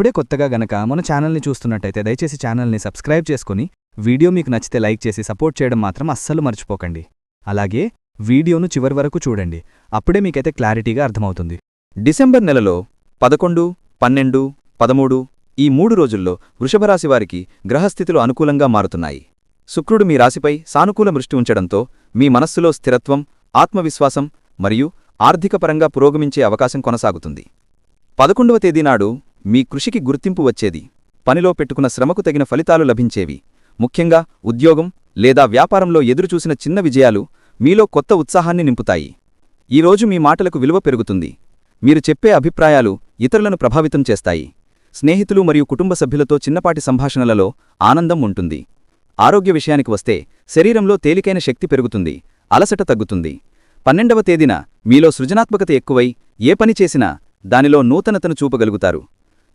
ఇప్పుడే కొత్తగా గనక మన ఛానల్ని చూస్తున్నట్టయితే దయచేసి ఛానల్ని సబ్స్క్రైబ్ చేసుకుని వీడియో మీకు నచ్చితే లైక్ చేసి సపోర్ట్ చేయడం మాత్రం అస్సలు మర్చిపోకండి. అలాగే వీడియోను చివరి వరకు చూడండి. అప్పుడే మీకైతే క్లారిటీగా అర్థమవుతుంది. డిసెంబర్ నెలలో పదకొండు పన్నెండు పదమూడు ఈ మూడు రోజుల్లో వృషభరాశి వారికి గ్రహస్థితులు అనుకూలంగా మారుతున్నాయి. శుక్రుడు మీ రాశిపై సానుకూల దృష్టి ఉంచడంతో మీ మనస్సులో స్థిరత్వం ఆత్మవిశ్వాసం మరియు ఆర్థికపరంగా పురోగమించే అవకాశం కొనసాగుతుంది. పదకొండవ తేదీనాడు మీ కృషికి గుర్తింపు వచ్చేది. పనిలో పెట్టుకున్న శ్రమకు తగిన ఫలితాలు లభించేవి. ముఖ్యంగా ఉద్యోగం లేదా వ్యాపారంలో ఎదురుచూసిన చిన్న విజయాలు మీలో కొత్త ఉత్సాహాన్ని నింపుతాయి. ఈరోజు మీ మాటలకు విలువ పెరుగుతుంది. మీరు చెప్పే అభిప్రాయాలు ఇతరులను ప్రభావితం చేస్తాయి. స్నేహితులు మరియు కుటుంబ సభ్యులతో చిన్నపాటి సంభాషణలలో ఆనందం ఉంటుంది. ఆరోగ్య విషయానికి వస్తే శరీరంలో తేలికైన శక్తి పెరుగుతుంది అలసట తగ్గుతుంది. పన్నెండవ తేదీన మీలో సృజనాత్మకత ఎక్కువై ఏ పని చేసినా దానిలో నూతనతను చూపగలుగుతారు.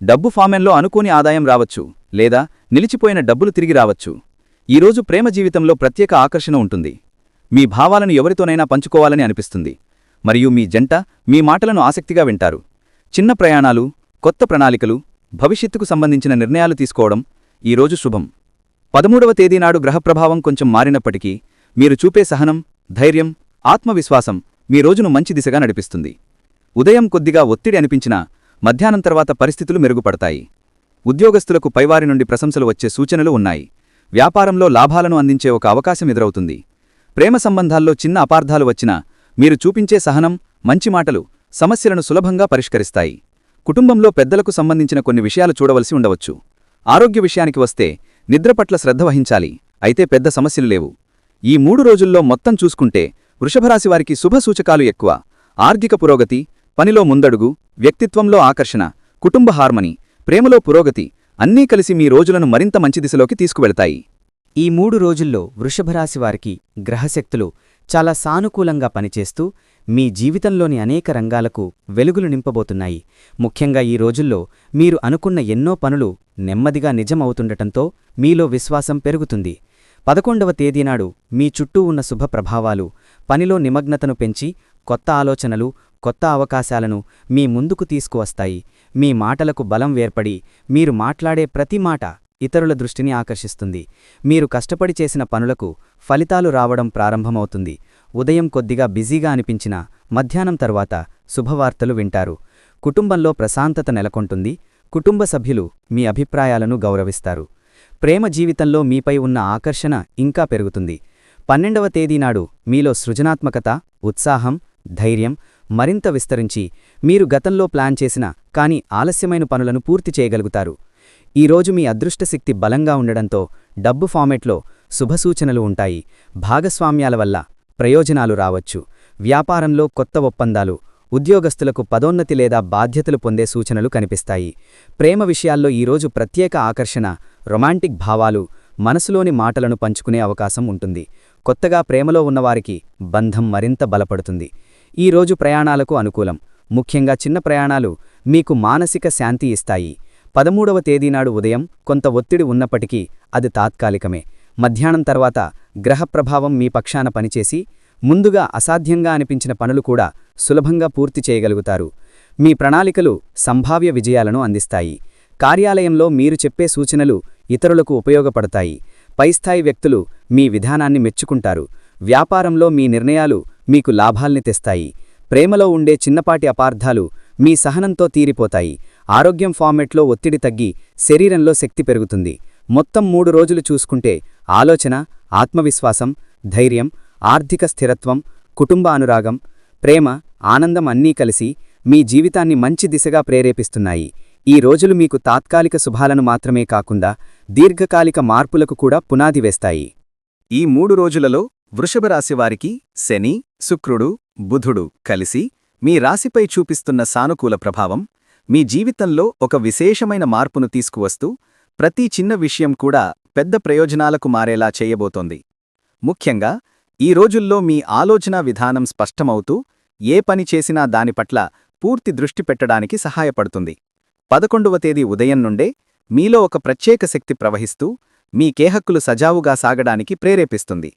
డబ్బు ఫామెన్లో అనుకోని ఆదాయం రావచ్చు లేదా నిలిచిపోయిన డబ్బులు తిరిగి రావచ్చు. ఈరోజు ప్రేమ జీవితంలో ప్రత్యేక ఆకర్షణ ఉంటుంది. మీ భావాలను ఎవరితోనైనా పంచుకోవాలని అనిపిస్తుంది. మరియు మీ జంట మీ మాటలను ఆసక్తిగా వింటారు. చిన్న ప్రయాణాలు కొత్త ప్రణాళికలు భవిష్యత్తుకు సంబంధించిన నిర్ణయాలు తీసుకోవడం ఈరోజు శుభం. పదమూడవ తేదీనాడు గ్రహప్రభావం కొంచెం మారినప్పటికీ మీరు చూపే సహనం ధైర్యం ఆత్మవిశ్వాసం మీ రోజును మంచి దిశగా నడిపిస్తుంది. ఉదయం కొద్దిగా ఒత్తిడి అనిపించినా మధ్యాహ్నం తర్వాత పరిస్థితులు మెరుగుపడతాయి. ఉద్యోగస్తులకు పైవారి నుండి ప్రశంసలు వచ్చే సూచనలు ఉన్నాయి. వ్యాపారంలో లాభాలను అందించే ఒక అవకాశం ఎదురవుతుంది. ప్రేమ సంబంధాల్లో చిన్న అపార్థాలు వచ్చినా మీరు చూపించే సహనం మంచి మాటలు సమస్యలను సులభంగా పరిష్కరిస్తాయి. కుటుంబంలో పెద్దలకు సంబంధించిన కొన్ని విషయాలు చూడవలసి ఉండవచ్చు. ఆరోగ్య విషయానికి వస్తే నిద్ర పట్ల శ్రద్ధ వహించాలి అయితే పెద్ద సమస్యలు లేవు. ఈ మూడు రోజుల్లో మొత్తం చూసుకుంటే వృషభరాశివారికి శుభసూచకాలు ఎక్కువ. ఆర్థిక పురోగతి పనిలో ముందడుగు వ్యక్తిత్వంలో ఆకర్షణ కుటుంబ హార్మనీ ప్రేమలో పురోగతి అన్నీ కలిసి మీ రోజులను మరింత మంచి దిశలోకి తీసుకువెళతాయి. ఈ మూడు రోజుల్లో వృషభరాశివారికి గ్రహశక్తులు చాలా సానుకూలంగా పనిచేస్తూ మీ జీవితంలోని అనేక రంగాలకు వెలుగులు నింపబోతున్నాయి. ముఖ్యంగా ఈ రోజుల్లో మీరు అనుకున్న ఎన్నో పనులు నెమ్మదిగా నిజమవుతుండటంతో మీలో విశ్వాసం పెరుగుతుంది. పదకొండవ తేదీనాడు మీ చుట్టూ ఉన్న శుభ ప్రభావాలు పనిలో నిమగ్నతను పెంచి కొత్త ఆలోచనలు కొత్త అవకాశాలను మీ ముందుకు తీసుకువస్తాయి. మీ మాటలకు బలం వేర్పడి మీరు మాట్లాడే ప్రతి మాట ఇతరుల దృష్టిని ఆకర్షిస్తుంది. మీరు కష్టపడి చేసిన పనులకు ఫలితాలు రావడం ప్రారంభమవుతుంది. ఉదయం కొద్దిగా బిజీగా అనిపించినా మధ్యాహ్నం తర్వాత శుభవార్తలు వింటారు. కుటుంబంలో ప్రశాంతత నెలకొంటుంది. కుటుంబ సభ్యులు మీ అభిప్రాయాలను గౌరవిస్తారు. ప్రేమ జీవితంలో మీపై ఉన్న ఆకర్షణ ఇంకా పెరుగుతుంది. పన్నెండవ తేదీనాడు మీలో సృజనాత్మకత ఉత్సాహం ధైర్యం మరింత విస్తరించి మీరు గతంలో ప్లాన్ చేసిన కానీ ఆలస్యమైన పనులను పూర్తి చేయగలుగుతారు. ఈరోజు మీ అదృష్టశక్తి బలంగా ఉండడంతో డబ్బు ఫార్మెట్లో శుభసూచనలు ఉంటాయి. భాగస్వామ్యాల వల్ల ప్రయోజనాలు రావచ్చు. వ్యాపారంలో కొత్త ఒప్పందాలు ఉద్యోగస్తులకు పదోన్నతి లేదా బాధ్యతలు పొందే సూచనలు కనిపిస్తాయి. ప్రేమ విషయాల్లో ఈరోజు ప్రత్యేక ఆకర్షణ రొమాంటిక్ భావాలు మనసులోని మాటలను పంచుకునే అవకాశం ఉంటుంది. కొత్తగా ప్రేమలో ఉన్నవారికి బంధం మరింత బలపడుతుంది. ఈ రోజు ప్రయాణాలకు అనుకూలం. ముఖ్యంగా చిన్న ప్రయాణాలు మీకు మానసిక శాంతి ఇస్తాయి. పదమూడవ తేదీనాడు ఉదయం కొంత ఒత్తిడి ఉన్నప్పటికీ అది తాత్కాలికమే. మధ్యాహ్నం తర్వాత గ్రహప్రభావం మీ పక్షాన పనిచేసి ముందుగా అసాధ్యంగా అనిపించిన పనులు కూడా సులభంగా పూర్తి చేయగలుగుతారు. మీ ప్రణాళికలు సంభావ్య విజయాలను అందిస్తాయి. కార్యాలయంలో మీరు చెప్పే సూచనలు ఇతరులకు ఉపయోగపడతాయి. పైస్థాయి వ్యక్తులు మీ విధానాన్ని మెచ్చుకుంటారు. వ్యాపారంలో మీ నిర్ణయాలు మీకు లాభాల్ని తెస్తాయి. ప్రేమలో ఉండే చిన్నపాటి అపార్థాలు మీ సహనంతో తీరిపోతాయి. ఆరోగ్యం ఫార్మెట్లో ఒత్తిడి తగ్గి శరీరంలో శక్తి పెరుగుతుంది. మొత్తం మూడు రోజులు చూసుకుంటే ఆలోచన ఆత్మవిశ్వాసం ధైర్యం ఆర్థిక స్థిరత్వం కుటుంబ అనురాగం ప్రేమ ఆనందం అన్నీ కలిసి మీ జీవితాన్ని మంచి దిశగా ప్రేరేపిస్తున్నాయి. ఈ రోజులు మీకు తాత్కాలిక శుభాలను మాత్రమే కాకుండా దీర్ఘకాలిక మార్పులకు కూడా పునాది వేస్తాయి. ఈ మూడు రోజులలో వృషభరాశివారికి శని శుక్రుడు బుధుడు కలిసి మీ రాశిపై చూపిస్తున్న సానుకూల ప్రభావం మీ జీవితంలో ఒక విశేషమైన మార్పును తీసుకువస్తూ ప్రతి చిన్న విషయం కూడా పెద్ద ప్రయోజనాలకు మారేలా చేయబోతోంది. ముఖ్యంగా ఈ రోజుల్లో మీ ఆలోచనా విధానం స్పష్టమవుతూ ఏ పని చేసినా దాని పట్ల పూర్తి దృష్టి పెట్టడానికి సహాయపడుతుంది. పదకొండవ తేదీ ఉదయం నుండే మీలో ఒక ప్రత్యేక శక్తి ప్రవహిస్తూ మీ కేహక్కులు సజావుగా సాగడానికి ప్రేరేపిస్తుంది.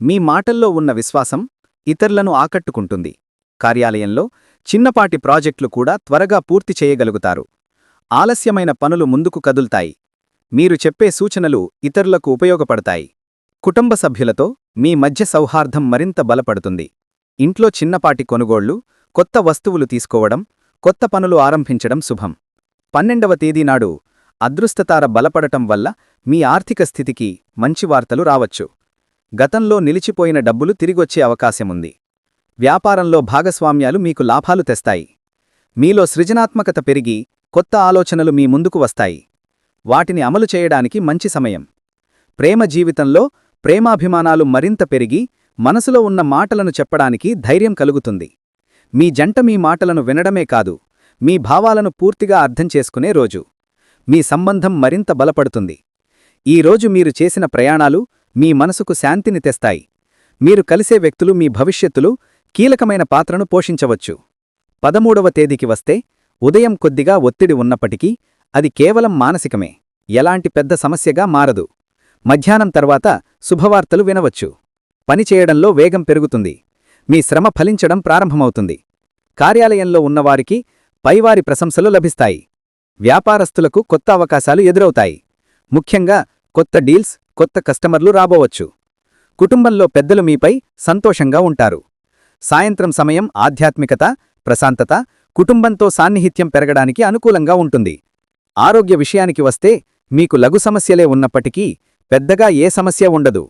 మీ మాటల్లో ఉన్న విశ్వాసం ఇతరులను ఆకట్టుకుంటుంది. కార్యాలయంలో చిన్నపాటి ప్రాజెక్టులు కూడా త్వరగా పూర్తి చేయగలుగుతారు. ఆలస్యమైన పనులు ముందుకు కదుల్తాయి. మీరు చెప్పే సూచనలు ఇతరులకు ఉపయోగపడతాయి. కుటుంబ సభ్యులతో మీ మధ్య సౌహార్దం మరింత బలపడుతుంది. ఇంట్లో చిన్నపాటి కొనుగోళ్ళు కొత్త వస్తువులు తీసుకోవడం కొత్త పనులు ఆరంభించడం శుభం. పన్నెండవ తేదీనాడు అదృష్టతార బలపడటం వల్ల మీ ఆర్థిక స్థితికి మంచి వార్తలు రావచ్చు. గతంలో నిలిచిపోయిన డబ్బులు తిరిగొచ్చే అవకాశముంది. వ్యాపారంలో భాగస్వామ్యాలు మీకు లాభాలు తెస్తాయి. మీలో సృజనాత్మకత పెరిగి కొత్త ఆలోచనలు మీ ముందుకు వస్తాయి. వాటిని అమలు చేయడానికి మంచి సమయం. ప్రేమ జీవితంలో ప్రేమాభిమానాలు మరింత పెరిగి మనసులో ఉన్న మాటలను చెప్పడానికి ధైర్యం కలుగుతుంది. మీ జంట మీ మాటలను వినడమే కాదు మీ భావాలను పూర్తిగా అర్థం చేసుకునే రోజు. మీ సంబంధం మరింత బలపడుతుంది. ఈ రోజు మీరు చేసిన ప్రయాణాలు మీ మనసుకు శాంతిని తెస్తాయి. మీరు కలిసే వ్యక్తులు మీ భవిష్యత్తులో కీలకమైన పాత్రను పోషించవచ్చు. పదమూడవ తేదీకి వస్తే ఉదయం కొద్దిగా ఒత్తిడి ఉన్నప్పటికీ అది కేవలం మానసికమే. ఎలాంటి పెద్ద సమస్యగా మారదు. మధ్యాహ్నం తర్వాత శుభవార్తలు వినవచ్చు. పనిచేయడంలో వేగం పెరుగుతుంది. మీ శ్రమ ఫలించడం ప్రారంభమవుతుంది. కార్యాలయంలో ఉన్నవారికి పైవారి ప్రశంసలు లభిస్తాయి. వ్యాపారస్తులకు కొత్త అవకాశాలు ఎదురవుతాయి. ముఖ్యంగా కొత్త డీల్స్ కొత్త కస్టమర్లు రాబోవచ్చు. కుటుంబంలో పెద్దలు మీపై సంతోషంగా ఉంటారు. సాయంత్రం సమయం ఆధ్యాత్మికత ప్రశాంతత కుటుంబంతో సాన్నిహిత్యం పెరగడానికి అనుకూలంగా ఉంటుంది. ఆరోగ్య విషయానికి వస్తే మీకు లఘు సమస్యలే ఉన్నప్పటికీ పెద్దగా ఏ సమస్య ఉండదు.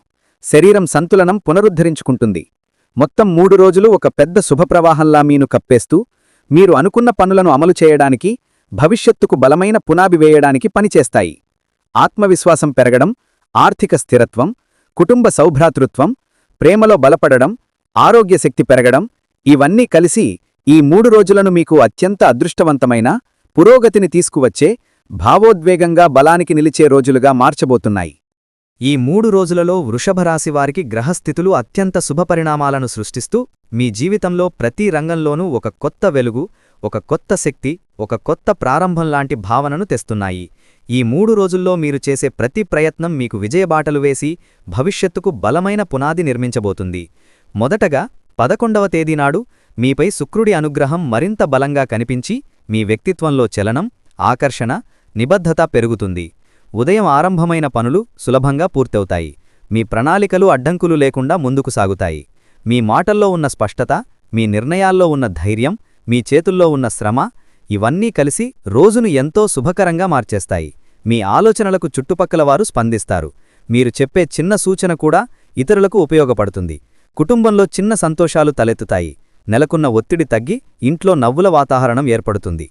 శరీరం సంతులనం పునరుద్ధరించుకుంటుంది. మొత్తం మూడు రోజులు ఒక పెద్ద శుభప్రవాహంలా మీను కప్పేస్తూ మీరు అనుకున్న పనులను అమలు చేయడానికి భవిష్యత్తుకు బలమైన పునాది వేయడానికి పనిచేస్తాయి. ఆత్మవిశ్వాసం పెరగడం ఆర్థిక స్థిరత్వం కుటుంబ సౌభ్రాతృత్వం ప్రేమలో బలపడడం ఆరోగ్యశక్తి పెరగడం ఇవన్నీ కలిసి ఈ మూడు రోజులను మీకు అత్యంత అదృష్టవంతమైన పురోగతిని తీసుకువచ్చే భావోద్వేగంగా బలానికి నిలిచే రోజులుగా మార్చబోతున్నాయి. ఈ మూడు రోజులలో వృషభరాశి వారికి గ్రహస్థితులు అత్యంత శుభపరిణామాలను సృష్టిస్తూ మీ జీవితంలో ప్రతి రంగంలోనూ ఒక కొత్త వెలుగు ఒక కొత్త శక్తి ఒక కొత్త ప్రారంభంలాంటి భావనను తెస్తున్నాయి. ఈ మూడు రోజుల్లో మీరు చేసే ప్రతి ప్రయత్నం మీకు విజయబాటలు వేసి భవిష్యత్తుకు బలమైన పునాది నిర్మించబోతుంది. మొదటగా పదకొండవ తేదీనాడు మీపై శుక్రుడి అనుగ్రహం మరింత బలంగా కనిపించి మీ వ్యక్తిత్వంలో చలనం ఆకర్షణ నిబద్ధత పెరుగుతుంది. ఉదయం ఆరంభమైన పనులు సులభంగా పూర్తవుతాయి. మీ ప్రణాళికలు అడ్డంకులు లేకుండా ముందుకు సాగుతాయి. మీ మాటల్లో ఉన్న స్పష్టత మీ నిర్ణయాల్లో ఉన్న ధైర్యం మీ చేతుల్లో ఉన్న శ్రమ ఇవన్నీ కలిసి రోజును ఎంతో శుభకరంగా మార్చేస్తాయి. మీ ఆలోచనలకు చుట్టుపక్కల వారు స్పందిస్తారు. మీరు చెప్పే చిన్న సూచన కూడా ఇతరులకు ఉపయోగపడుతుంది. కుటుంబంలో చిన్న సంతోషాలు తలెత్తుతాయి. నెలకున్న ఒత్తిడి తగ్గి ఇంట్లో నవ్వుల వాతావరణం ఏర్పడుతుంది.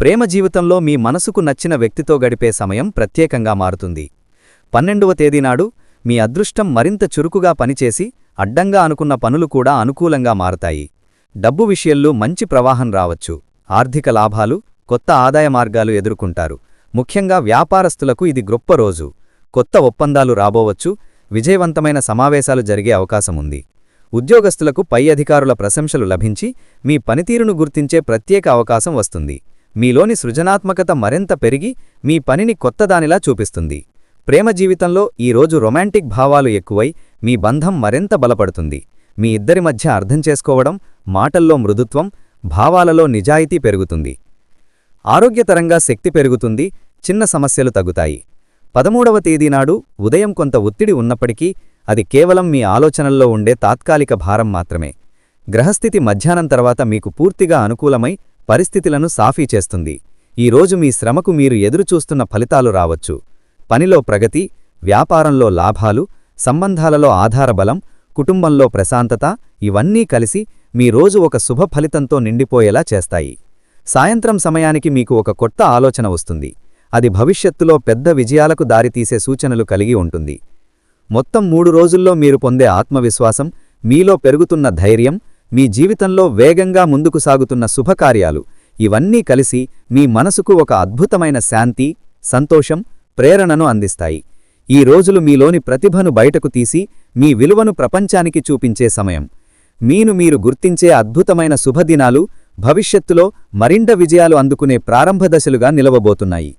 ప్రేమ జీవితంలో మీ మనసుకు నచ్చిన వ్యక్తితో గడిపే సమయం ప్రత్యేకంగా మారుతుంది. పన్నెండవ తేదీనాడు మీ అదృష్టం మరింత చురుకుగా పనిచేసి అడ్డంగా అనుకున్న పనులు కూడా అనుకూలంగా మారతాయి. డబ్బు విషయంలో మంచి ప్రవాహం రావచ్చు. ఆర్థిక లాభాలు కొత్త ఆదాయ మార్గాలు ఎదుర్కొంటారు. ముఖ్యంగా వ్యాపారస్తులకు ఇది గొప్ప రోజు. కొత్త ఒప్పందాలు రాబోవచ్చు విజయవంతమైన సమావేశాలు జరిగే అవకాశముంది ఉద్యోగస్తులకు పై అధికారుల ప్రశంసలు లభించి మీ పనితీరును గుర్తించే ప్రత్యేక అవకాశం వస్తుంది. మీలోని సృజనాత్మకత మరింత పెరిగి మీ పనిని కొత్తదానిలా చూపిస్తుంది. ప్రేమ జీవితంలో ఈరోజు రొమాంటిక్ భావాలు ఎక్కువై మీ బంధం మరింత బలపడుతుంది. మీ ఇద్దరి మధ్య అర్థం చేసుకోవడం మాటల్లో మృదుత్వం భావాలలో నిజాయితీ పెరుగుతుంది. ఆరోగ్యతరంగా శక్తి పెరుగుతుంది చిన్న సమస్యలు తగ్గుతాయి. పదమూడవ తేదీనాడు ఉదయం కొంత ఒత్తిడి ఉన్నప్పటికీ అది కేవలం మీ ఆలోచనల్లో ఉండే తాత్కాలిక భారం మాత్రమే. గ్రహస్థితి మధ్యాహ్నం తర్వాత మీకు పూర్తిగా అనుకూలమై పరిస్థితులను సాఫీ చేస్తుంది. ఈరోజు మీ శ్రమకు మీరు ఎదురుచూస్తున్న ఫలితాలు రావచ్చు. పనిలో ప్రగతి వ్యాపారంలో లాభాలు సంబంధాలలో ఆధారబలం కుటుంబంలో ప్రశాంతత ఇవన్నీ కలిసి మీ రోజు ఒక శుభ ఫలితంతో నిండిపోయేలా చేస్తాయి. సాయంత్రం సమయానికి మీకు ఒక కొత్త ఆలోచన వస్తుంది. అది భవిష్యత్తులో పెద్ద విజయాలకు దారితీసే సూచనలు కలిగి ఉంటుంది. మొత్తం మూడు రోజుల్లో మీరు పొందే ఆత్మవిశ్వాసం మీలో పెరుగుతున్న ధైర్యం మీ జీవితంలో వేగంగా ముందుకు సాగుతున్న శుభకార్యాలు ఇవన్నీ కలిసి మీ మనసుకు ఒక అద్భుతమైన శాంతి సంతోషం ప్రేరణను అందిస్తాయి. ఈ రోజులు మీలోని ప్రతిభను బయటకు తీసి మీ విలువను ప్రపంచానికి చూపించే సమయం. మీను మీరు గుర్తించే అద్భుతమైన శుభదినాలు భవిష్యత్తులో మరింత విజయాలు అందుకునే ప్రారంభ దశలుగా నిలవబోతున్నాయి.